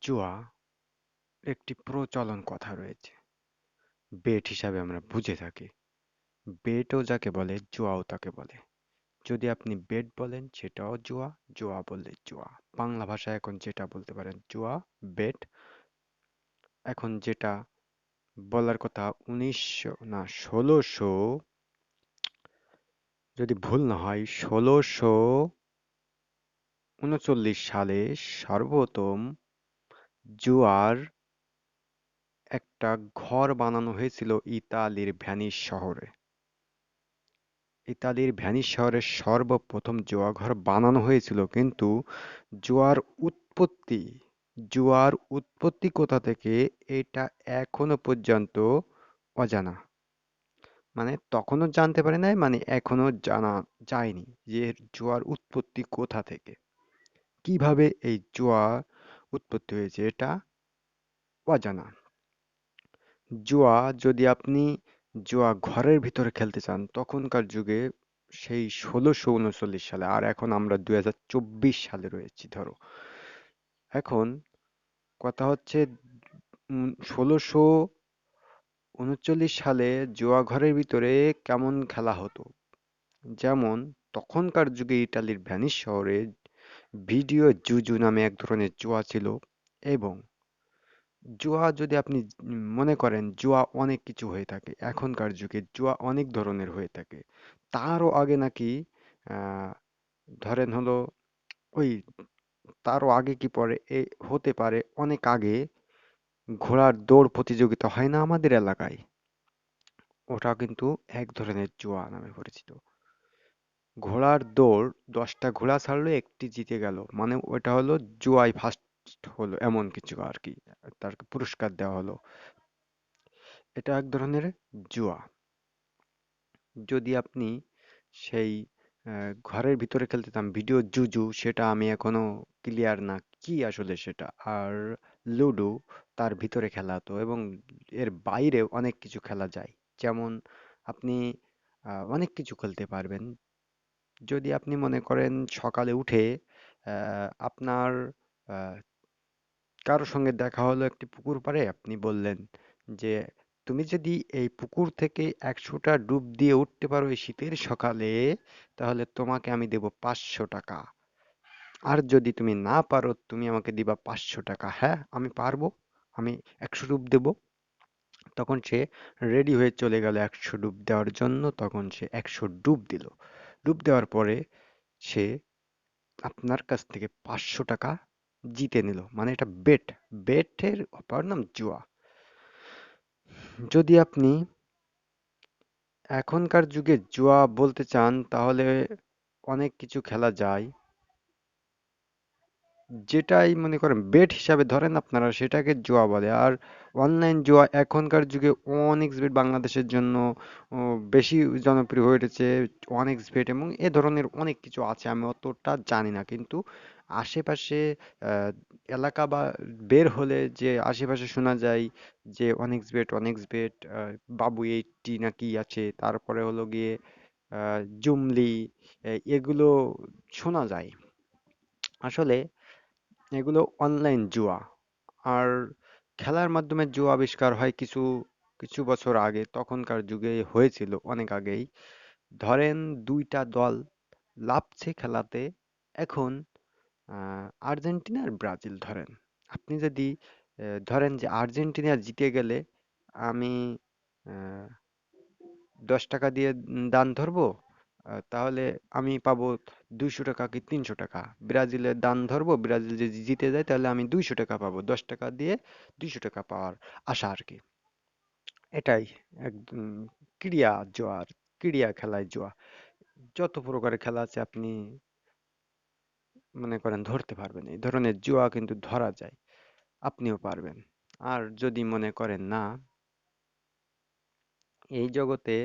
জুয়া একটি প্রচলন কথা রয়েছে। বেট হিসাবে আমরা বুঝে থাকি। বেটও যাকে বলে, জুয়াও তাকে বলে। যদি আপনি বেট বলেন, সেটাও জুয়া জুয়া বললে জুয়া। বাংলা ভাষায় এখন যেটা বলতে পারেন, জুয়া, বেট। এখন যেটা বলার কথা উনিশশো, না, ষোলোশো, যদি ভুল না হয়, ষোলোশো উনচল্লিশ সালে সর্বপ্রথম জুয়ার একটা ঘর বানানো হয়েছিল ইতালির ভ্যানিস শহরে। ইতালির ভ্যানিস শহরে সর্বপ্রথম জুয়া ঘর বানানো হয়েছিল, কিন্তু জুয়ার উৎপত্তি জুয়ার উৎপত্তি কোথা থেকে এটা এখনও পর্যন্ত অজানা। মানে তখনও জানতে পারে নাই মানে এখনও জানা যায়নি যে জুয়ার উৎপত্তি কোথা থেকে। কীভাবে এই জুয়া উৎপত্তি হয়েছে এটা অজানা। জুয়া, যদি আপনি জুয়া ঘরের ভিতরে খেলতে চান, তখনকার যুগে সেই ষোলোশো উনচল্লিশ সালে, আর এখন আমরা দুই সালে রয়েছি, ধরো। এখন কথা হচ্ছে ষোলোশো উনচল্লিশ সালে জুয়া ঘরের ভিতরে কেমন খেলা হতো? যেমন, তখনকার যুগে ইটালির ভ্যানিস শহরে ভিডিও জুজু নামে এক ধরনের জুয়া ছিল এবং জুয়া যদি আপনি মনে করেন, জুয়া অনেক কিছু হয়ে থাকে। এখনকার যুগে জুয়া অনেক ধরনের হয়ে থাকে। তারও আগে নাকি ধরেন হলো ওই তারও আগে কি পরে, এ, হতে পারে, অনেক আগে ঘোড়ার দৌড় প্রতিযোগিতা হয় না আমাদের এলাকায়? ওটা কিন্তু এক ধরনের জুয়া নামে পরিচিত। ঘোড়ার দৌড় দশটা ঘোড়া ছাড়লো একটি জিতে গেল। মানে ওটা হলো জুয়াই ফার্স্ট হলো, এমন কিছু আর কি তার পুরস্কার দেওয়া হলো। এটা এক ধরনের জুয়া। যদি আপনি সেই ঘরের ভিতরে খেলতে চান, ভিডিও জুজু, সেটা আমি এখনও ক্লিয়ার না কি আসলে সেটা। আর লুডো, তার ভিতরে খেলা হতো এবং এর বাইরে অনেক কিছু খেলা যায়। যেমন আপনি অনেক কিছু খেলতে পারবেন। যদি আপনি মনে করেন সকালে উঠে আপনার কারোর সঙ্গে দেখা হলো একটি পুকুর পাড়ে, আপনি বললেন যে, তুমি যদি এই পুকুর থেকে একশোটা ডুব দিয়ে উঠতে পারো এই শীতের সকালে, তাহলে তোমাকে আমি দেব পাঁচশো টাকা। আর যদি তুমি না পারো, তুমি আমাকে দিবা পাঁচশো টাকা। হ্যাঁ আমি পারব, আমি একশো ডুব দেব। তখন সে রেডি হয়ে চলে গেল একশো ডুব দেওয়ার জন্য, তখন সে একশো ডুব দিল। ডুব দেওয়ার পরে সে আপনার কাছ থেকে পাঁচশো টাকা জিতে নিল। মানে এটা বেট বেটের অপর নাম জুয়া। যদি আপনি এখনকার যুগে জুয়া বলতে চান, তাহলে অনেক কিছু খেলা যায়। যেটাই মনে করেন বেট হিসাবে ধরেন আপনারা, সেটাকে জুয়া বলে। আর অনলাইন জুয়া এখনকার যুগে অনেক্স বেট বাংলাদেশের জন্য বেশি জনপ্রিয় হয়ে উঠেছে অনেক্স বেট এবং এ ধরনের অনেক কিছু আছে, আমি অতটা জানি না। কিন্তু আশেপাশে এলাকা বা, বের হলে যে আশেপাশে শোনা যায় যে অনেক্স বেট অনেক্স বেট বাবু এইটটি নাকি আছে, তারপরে হলো গিয়ে জুমলি এগুলো শোনা যায়। আসলে এগুলো অনলাইন জুয়া। আর খেলার মাধ্যমে জুয়া আবিষ্কার হয় কিছু কিছু বছর আগে। তখনকার যুগে হয়েছিল অনেক আগেই। ধরেন দুইটা দল লাফছে খেলাতে। এখন আর্জেন্টিনা আর ব্রাজিল ধরেন। আপনি যদি ধরেন যে আর্জেন্টিনা জিতে গেলে আমি দশ টাকা দিয়ে দান ধরবো? তাহলে আমি পাবো দুইশো টাকা কি তিনশো টাকা? ব্রাজিলের দান ধরবো, ব্রাজিল যদি জিতে যায় তাহলে আমি দুইশো টাকা পাবো। দশ টাকা দিয়ে দুইশো টাকা পাওয়ার আশা আর কি। এটাই একদম ক্রিয়া জোয়ার, ক্রিয়া খেলায় জোয়া যত প্রকারের খেলা আছে আপনি মনে করেন ধরতে পারবেন। এই ধরনের জুয়া কিন্তু ধরা যায়। আপনিও পারবেন। আর যদি মনে করেন না, এই জগতে